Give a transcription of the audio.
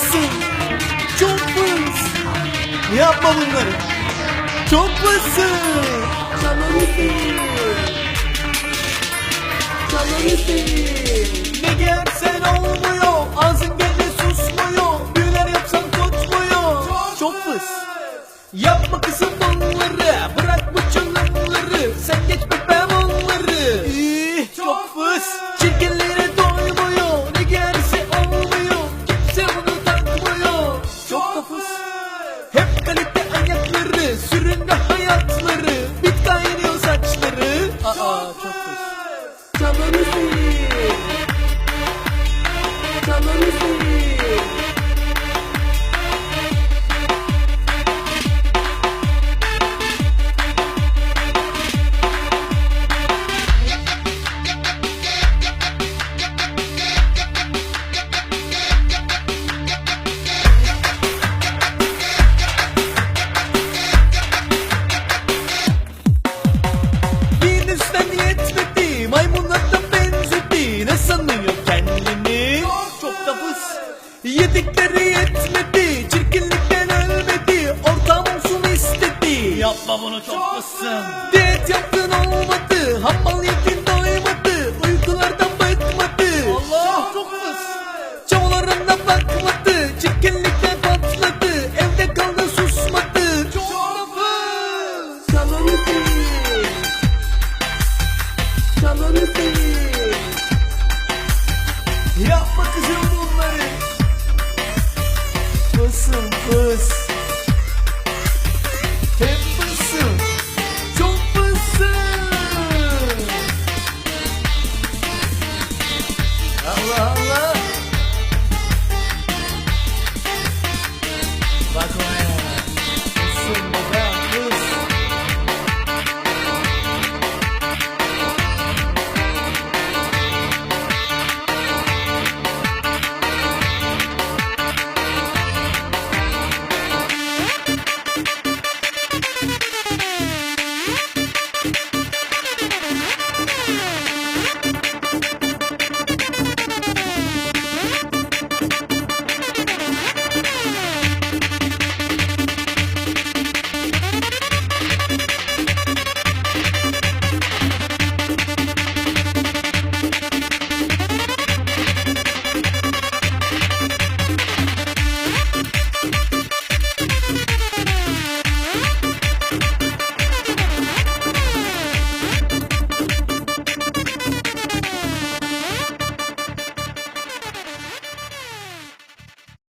fısın. Çok fıs. Yapma bunları. Çok fısın. Ne giyersen olmuyor. Ağzın gene susmuyor. Büyüler yapsan tutmuyor. Çok fıs. Yapma kızım onları. Ayakları. Sürünme hayatları. Bit kaynıyor saçları. Aa, çok fıs. Bir Yedikleri yetmedi Çirkinlikten ölmedi Ortam olsun istedi. Yapma bunu çok fıssın Diyet yaptın olmadı Hammal yedin doymadı Uykulardan bıkmadı. Allah! Çok fıs Çavalarına bakmadı Çirkinlikten patladı Evde kaldı susmadı. Çok da fıs Yapma kızım mısın kız?